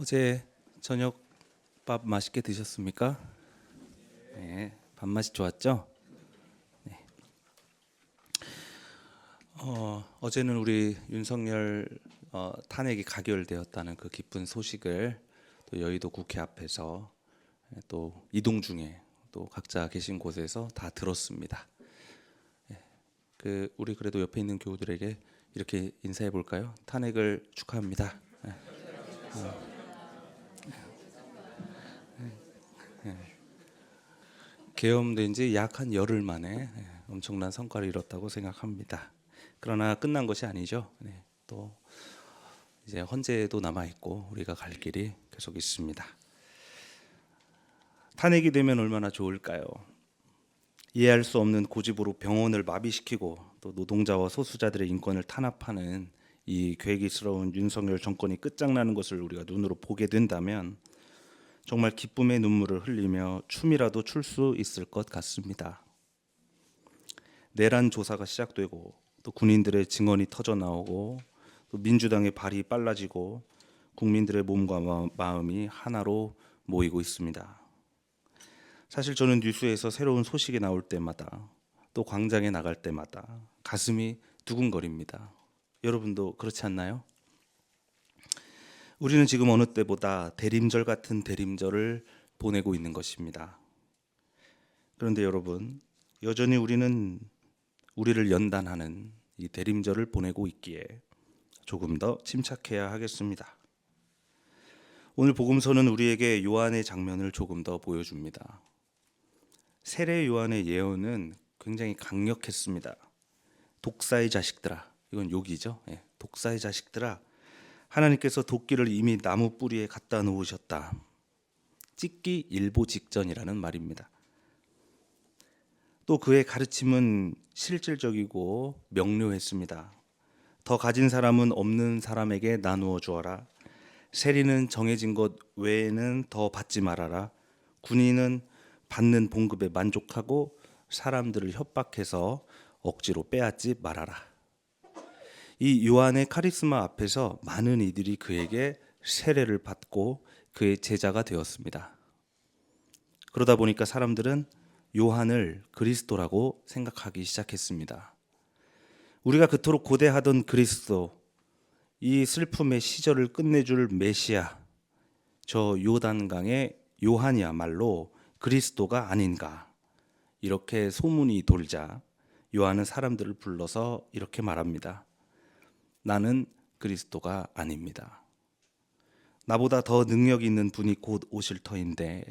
어제 저녁 밥 맛있게 드셨습니까? 네, 밥맛이 좋았죠? 네. 어, 어제는 우리 윤석열 어, 탄핵이 가결되었다는 그 기쁜 소식을 또 여의도 국회 앞에서 또 이동 중에 또 각자 계신 곳에서 다 들었습니다. 예, 그 우리 그래도 옆에 있는 교우들에게 이렇게 인사해 볼까요? 탄핵을 축하합니다. 예. 어. 계엄된 지 약 한 열흘 만에 예, 엄청난 성과를 이뤘다고 생각합니다. 그러나 끝난 것이 아니죠. 네, 또 이제 헌재도 남아 있고 우리가 갈 길이 계속 있습니다. 탄핵이 되면 얼마나 좋을까요? 이해할 수 없는 고집으로 병원을 마비시키고 또 노동자와 소수자들의 인권을 탄압하는 이 괴기스러운 윤석열 정권이 끝장나는 것을 우리가 눈으로 보게 된다면 정말 기쁨의 눈물을 흘리며 춤이라도 출 수 있을 것 같습니다. 내란 조사가 시작되고 또 군인들의 증언이 터져 나오고 또 민주당의 발이 빨라지고 국민들의 몸과 마- 마음이 하나로 모이고 있습니다. 사실 저는 뉴스에서 새로운 소식이 나올 때마다 또 광장에 나갈 때마다 가슴이 두근거립니다. 여러분도 그렇지 않나요? 우리는 지금 어느 때보다 대림절 같은 대림절을 보내고 있는 것입니다. 그런데 여러분, 여전히 우리는 우리를 연단하는 이 대림절을 보내고 있기에 조금 더 침착해야 하겠습니다. 오늘 복음서는 우리에게 요한의 장면을 조금 더 보여줍니다. 세례 요한의 예언은 굉장히 강력했습니다. 독사의 자식들아, 이건 욕이죠. 예, 독사의 자식들아, 하나님께서 도끼를 이미 나무 뿌리에 갖다 놓으셨다. 찍기 일보 직전이라는 말입니다. 또 그의 가르침은 실질적이고 명료했습니다. 더 가진 사람은 없는 사람에게 나누어 주어라. 세리는 정해진 것 외에는 더 받지 말아라. 군인은 받는 봉급에 만족하고 사람들을 협박해서 억지로 빼앗지 말아라. 이 요한의 카리스마 앞에서 많은 이들이 그에게 세례를 받고 그의 제자가 되었습니다. 그러다 보니까 사람들은 요한을 그리스도라고 생각하기 시작했습니다. 우리가 그토록 고대하던 그리스도, 이 슬픔의 시절을 끝내줄 메시아, 저 요단강의 요한이야말로 그리스도가 아닌가. 이렇게 소문이 돌자 요한은 사람들을 불러서 이렇게 말합니다. 나는 그리스도가 아닙니다. 나보다 더 능력 있는 분이 곧 오실 터인데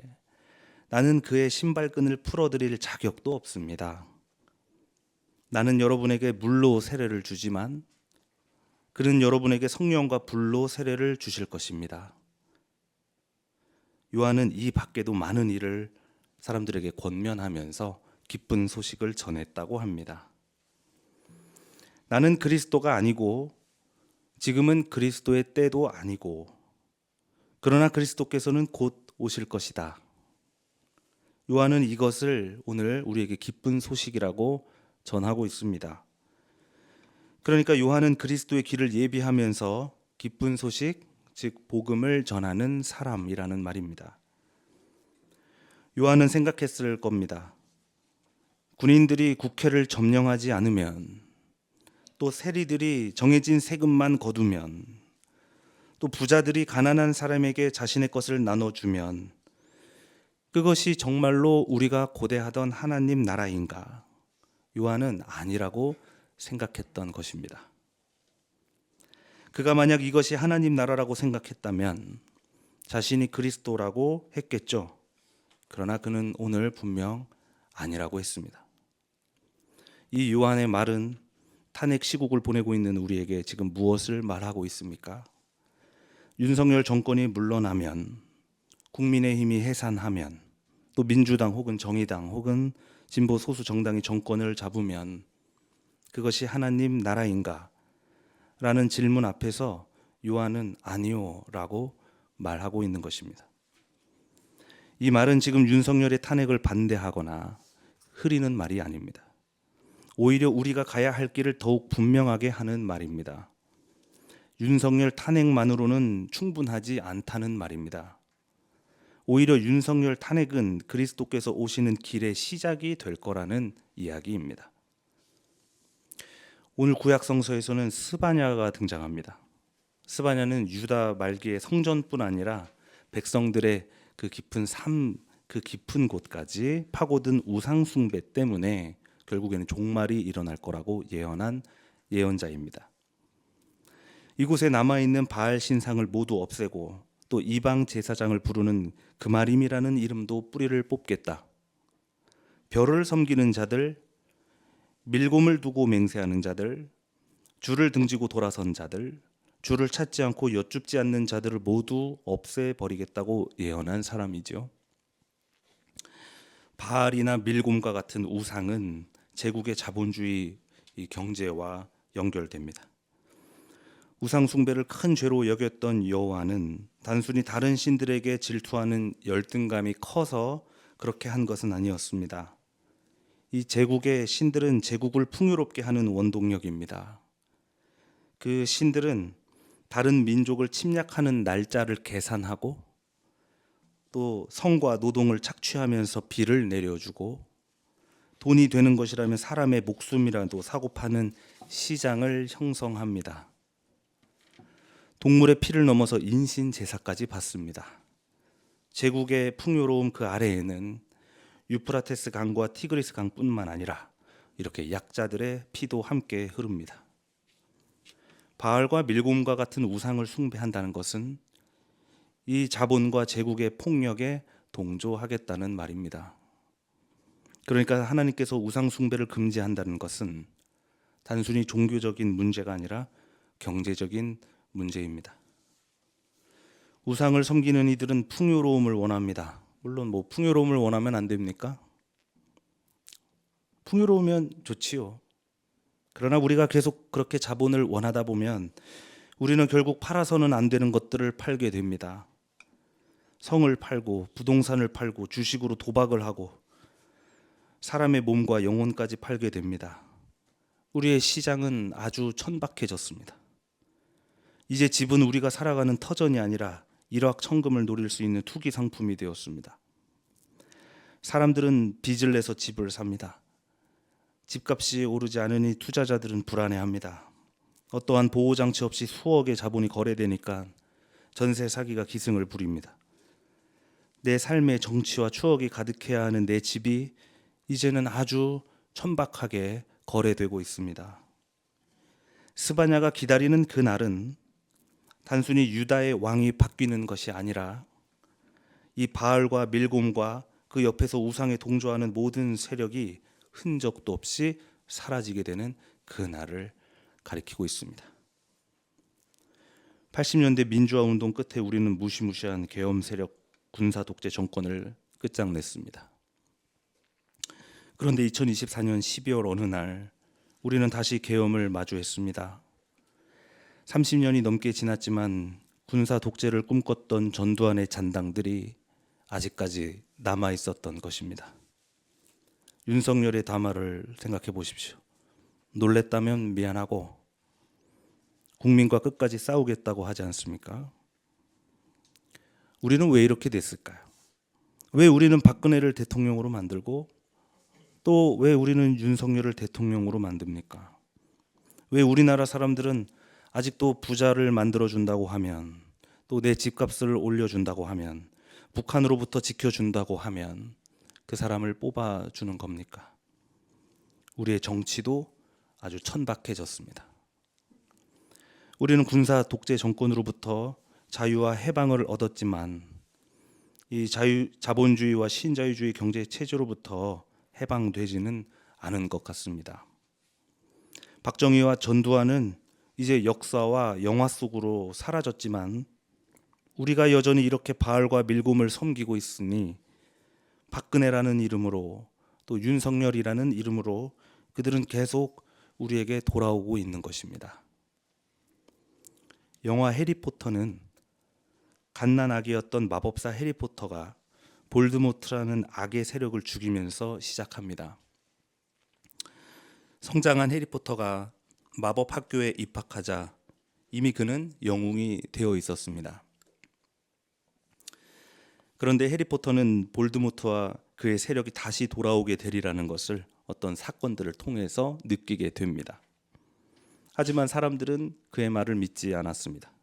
나는 그의 신발끈을 풀어드릴 자격도 없습니다. 나는 여러분에게 물로 세례를 주지만 그는 여러분에게 성령과 불로 세례를 주실 것입니다. 요한은 이 밖에도 많은 일을 사람들에게 권면하면서 기쁜 소식을 전했다고 합니다. 나는 그리스도가 아니고 지금은 그리스도의 때도 아니고 그러나 그리스도께서는 곧 오실 것이다. 요한은 이것을 오늘 우리에게 기쁜 소식이라고 전하고 있습니다. 그러니까 요한은 그리스도의 길을 예비하면서 기쁜 소식, 즉 복음을 전하는 사람이라는 말입니다. 요한은 생각했을 겁니다. 군인들이 국회를 점령하지 않으면 또 세리들이 정해진 세금만 거두면 또 부자들이 가난한 사람에게 자신의 것을 나눠주면 그것이 정말로 우리가 고대하던 하나님 나라인가? 요한은 아니라고 생각했던 것입니다. 그가 만약 이것이 하나님 나라라고 생각했다면 자신이 그리스도라고 했겠죠. 그러나 그는 오늘 분명 아니라고 했습니다. 이 요한의 말은 탄핵 시국을 보내고 있는 우리에게 지금 무엇을 말하고 있습니까? 윤석열 정권이 물러나면 국민의힘이 해산하면 또 민주당 혹은 정의당 혹은 진보 소수 정당이 정권을 잡으면 그것이 하나님 나라인가? 라는 질문 앞에서 요한은 아니요라고 말하고 있는 것입니다. 이 말은 지금 윤석열의 탄핵을 반대하거나 흐리는 말이 아닙니다. 오히려 우리가 가야 할 길을 더욱 분명하게 하는 말입니다. 윤석열 탄핵만으로는 충분하지 않다는 말입니다. 오히려 윤석열 탄핵은 그리스도께서 오시는 길의 시작이 될 거라는 이야기입니다. 오늘 구약 성서에서는 스바냐가 등장합니다. 스바냐는 유다 말기의 성전뿐 아니라 백성들의 그 깊은 삶, 그 깊은 곳까지 파고든 우상 숭배 때문에 결국에는 종말이 일어날 거라고 예언한 예언자입니다. 이곳에 남아 있는 바알 신상을 모두 없애고 또 이방 제사장을 부르는 그마림이라는 이름도 뿌리를 뽑겠다. 별을 섬기는 자들, 밀곰을 두고 맹세하는 자들, 줄을 등지고 돌아선 자들, 줄을 찾지 않고 여쭙지 않는 자들을 모두 없애 버리겠다고 예언한 사람이죠. 바알이나 밀곰과 같은 우상은 제국의 자본주의 경제와 연결됩니다. 우상 숭배를 큰 죄로 여겼던 여호와는 단순히 다른 신들에게 질투하는 열등감이 커서 그렇게 한 것은 아니었습니다. 이 제국의 신들은 제국을 풍요롭게 하는 원동력입니다. 그 신들은 다른 민족을 침략하는 날짜를 계산하고 또 성과 노동을 착취하면서 비를 내려주고 돈이 되는 것이라면 사람의 목숨이라도 사고 파는 시장을 형성합니다. 동물의 피를 넘어서 인신 제사까지 받습니다. 제국의 풍요로움 그 아래에는 유프라테스 강과 티그리스 강뿐만 아니라 이렇게 약자들의 피도 함께 흐릅니다. 바알과 밀곰과 같은 우상을 숭배한다는 것은 이 자본과 제국의 폭력에 동조하겠다는 말입니다. 그러니까 하나님께서 우상 숭배를 금지한다는 것은 단순히 종교적인 문제가 아니라 경제적인 문제입니다. 우상을 섬기는 이들은 풍요로움을 원합니다. 물론 뭐 풍요로움을 원하면 안 됩니까? 풍요로우면 좋지요. 그러나 우리가 계속 그렇게 자본을 원하다 보면 우리는 결국 팔아서는 안 되는 것들을 팔게 됩니다. 성을 팔고 부동산을 팔고 주식으로 도박을 하고 사람의 몸과 영혼까지 팔게 됩니다. 우리의 시장은 아주 천박해졌습니다. 이제 집은 우리가 살아가는 터전이 아니라 일확천금을 노릴 수 있는 투기 상품이 되었습니다. 사람들은 빚을 내서 집을 삽니다. 집값이 오르지 않으니 투자자들은 불안해합니다. 어떠한 보호 장치 없이 수억의 자본이 거래되니까 전세 사기가 기승을 부립니다. 내 삶의 정치와 추억이 가득해야 하는 내 집이 이제는 아주 천박하게 거래되고 있습니다. 스바냐가 기다리는 그 날은 단순히 유다의 왕이 바뀌는 것이 아니라 이 바알과 밀곰과 그 옆에서 우상에 동조하는 모든 세력이 흔적도 없이 사라지게 되는 그 날을 가리키고 있습니다. 80년대 민주화 운동 끝에 우리는 무시무시한 계엄 세력 군사 독재 정권을 끝장냈습니다. 그런데 2024년 12월 어느 날 우리는 다시 계엄을 마주했습니다. 30년이 넘게 지났지만 군사 독재를 꿈꿨던 전두환의 잔당들이 아직까지 남아 있었던 것입니다. 윤석열의 담화를 생각해 보십시오. 놀랬다면 미안하고 국민과 끝까지 싸우겠다고 하지 않습니까? 우리는 왜 이렇게 됐을까요? 왜 우리는 박근혜를 대통령으로 만들고 또 왜 우리는 윤석열을 대통령으로 만듭니까? 왜 우리나라 사람들은 아직도 부자를 만들어 준다고 하면 또 내 집값을 올려 준다고 하면 북한으로부터 지켜 준다고 하면 그 사람을 뽑아 주는 겁니까? 우리의 정치도 아주 천박해졌습니다. 우리는 군사 독재 정권으로부터 자유와 해방을 얻었지만 이 자유 자본주의와 신자유주의 경제 체제로부터 해방되지는 않은 것 같습니다. 박정희와 전두환은 이제 역사와 영화 속으로 사라졌지만 우리가 여전히 이렇게 바알과 밀곰을 섬기고 있으니 박근혜라는 이름으로 또 윤석열이라는 이름으로 그들은 계속 우리에게 돌아오고 있는 것입니다. 영화 해리포터는 갓난 아기였던 마법사 해리포터가 볼드모트라는 악의 세력을 죽이면서 시작합니다. 성장한 해리포터가 마법 학교에 입학하자 이미 그는 영웅이 되어 있었습니다. 그런데 해리포터는 볼드모트와 그의 세력이 다시 돌아오게 되리라는 것을 어떤 사건들을 통해서 느끼게 됩니다. 하지만 사람들은 그의 말을 믿지 않았습니다.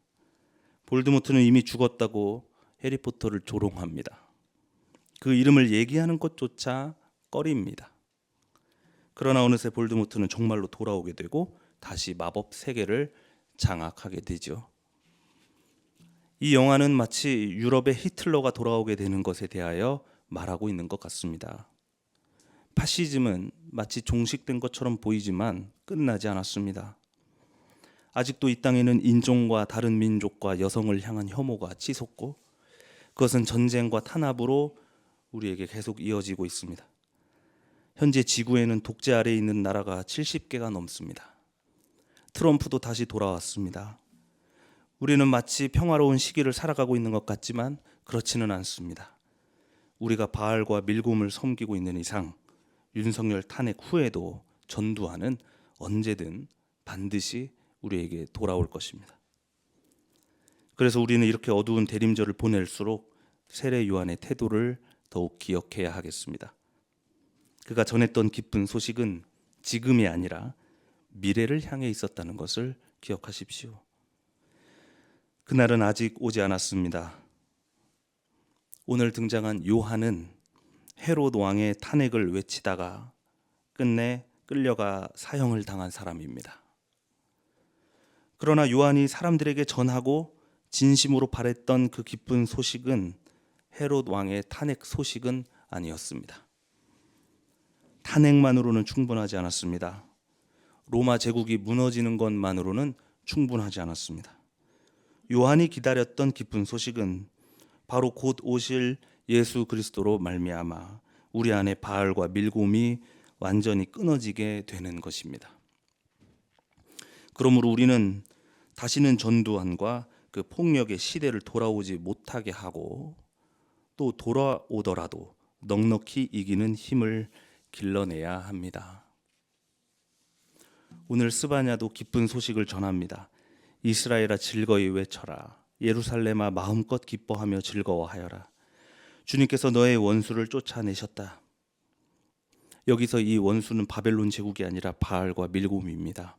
볼드모트는 이미 죽었다고 해리포터를 조롱합니다. 그 이름을 얘기하는 것조차 꺼립니다. 그러나 어느새 볼드모트는 정말로 돌아오게 되고 다시 마법 세계를 장악하게 되죠. 이 영화는 마치 유럽의 히틀러가 돌아오게 되는 것에 대하여 말하고 있는 것 같습니다. 파시즘은 마치 종식된 것처럼 보이지만 끝나지 않았습니다. 아직도 이 땅에는 인종과 다른 민족과 여성을 향한 혐오가 치솟고 그것은 전쟁과 탄압으로 우리에게 계속 이어지고 있습니다. 현재 지구에는 독재 아래 에 있는 나라가 70개가 넘습니다. 트럼프도 다시 돌아왔습니다. 우리는 마치 평화로운 시기를 살아가고 있는 것 같지만 그렇지는 않습니다. 우리가 바알과 밀곰을 섬기고 있는 이상 윤석열 탄핵 후에도 전두환은 언제든 반드시 우리에게 돌아올 것입니다. 그래서 우리는 이렇게 어두운 대림절을 보낼수록 세례 요한의 태도를 더욱 기억해야 하겠습니다. 그가 전했던 기쁜 소식은 지금이 아니라 미래를 향해 있었다는 것을 기억하십시오. 그날은 아직 오지 않았습니다. 오늘 등장한 요한은 헤롯 왕의 탄핵을 외치다가 끝내 끌려가 사형을 당한 사람입니다. 그러나 요한이 사람들에게 전하고 진심으로 바랬던 그 기쁜 소식은 헤롯 왕의 탄핵 소식은 아니었습니다. 탄핵만으로는 충분하지 않았습니다. 로마 제국이 무너지는 것만으로는 충분하지 않았습니다. 요한이 기다렸던 기쁜 소식은 바로 곧 오실 예수 그리스도로 말미암아 우리 안에 바알과 밀곰이 완전히 끊어지게 되는 것입니다. 그러므로 우리는 다시는 전두환과 그 폭력의 시대를 돌아오지 못하게 하고 또 돌아오더라도 넉넉히 이기는 힘을 길러내야 합니다. 오늘 스바냐도 기쁜 소식을 전합니다. 이스라엘아 즐거이 외쳐라. 예루살렘아 마음껏 기뻐하며 즐거워하여라. 주님께서 너의 원수를 쫓아내셨다. 여기서 이 원수는 바벨론 제국이 아니라 바알과 밀곰입니다.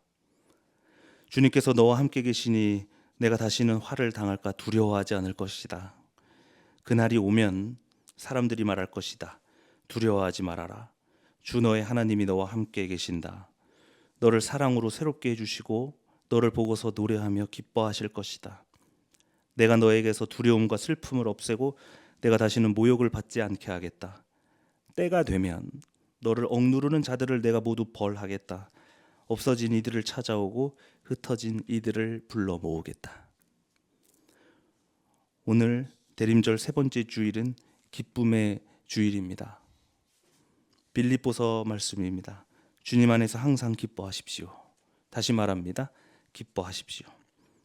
주님께서 너와 함께 계시니 내가 다시는 화를 당할까 두려워하지 않을 것이다. 그날이 오면 사람들이 말할 것이다. 두려워하지 말아라. 주 너의 하나님이 너와 함께 계신다. 너를 사랑으로 새롭게 해주시고 너를 보고서 노래하며 기뻐하실 것이다. 내가 너에게서 두려움과 슬픔을 없애고 내가 다시는 모욕을 받지 않게 하겠다. 때가 되면 너를 억누르는 자들을 내가 모두 벌하겠다. 없어진 이들을 찾아오고 흩어진 이들을 불러 모으겠다. 오늘 대림절 세 번째 주일은 기쁨의 주일입니다. 빌립보서 말씀입니다. 주님 안에서 항상 기뻐하십시오. 다시 말합니다. 기뻐하십시오.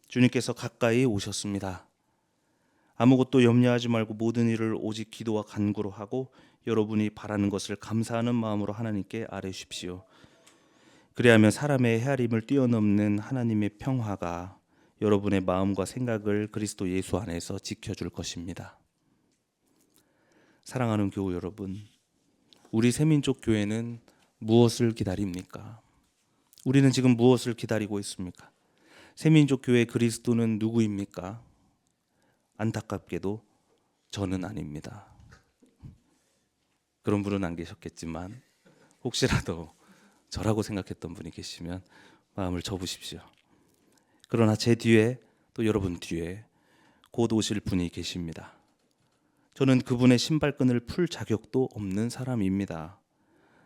주님께서 가까이 오셨습니다. 아무것도 염려하지 말고 모든 일을 오직 기도와 간구로 하고 여러분이 바라는 것을 감사하는 마음으로 하나님께 아뢰십시오. 그리하면 사람의 헤아림을 뛰어넘는 하나님의 평화가 여러분의 마음과 생각을 그리스도 예수 안에서 지켜줄 것입니다. 사랑하는 교우 여러분, 우리 새민족 교회는 무엇을 기다립니까? 우리는 지금 무엇을 기다리고 있습니까? 새민족 교회 그리스도는 누구입니까? 안타깝게도 저는 아닙니다. 그런 분은 안 계셨겠지만 혹시라도 저라고 생각했던 분이 계시면 마음을 접으십시오. 그러나 제 뒤에 또 여러분 뒤에 곧 오실 분이 계십니다. 저는 그분의 신발끈을 풀 자격도 없는 사람입니다.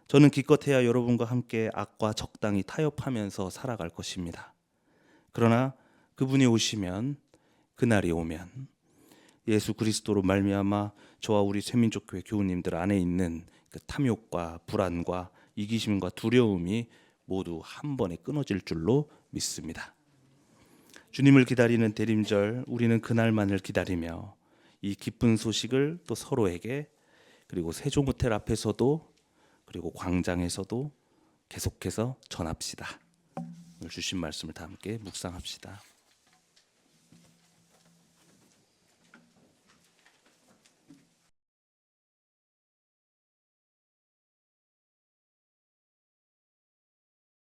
저는 기껏해야 여러분과 함께 악과 적당히 타협하면서 살아갈 것입니다. 그러나 그분이 오시면 그날이 오면 예수 그리스도로 말미암아 저와 우리 쇠민족 교회 교우님들 안에 있는 그 탐욕과 불안과 이기심과 두려움이 모두 한 번에 끊어질 줄로 믿습니다. 주님을 기다리는 대림절 우리는 그날만을 기다리며 이 기쁜 소식을 또 서로에게 그리고 세종 호텔 앞에서도 그리고 광장에서도 계속해서 전합시다. 주신 말씀을 다 함께 묵상합시다.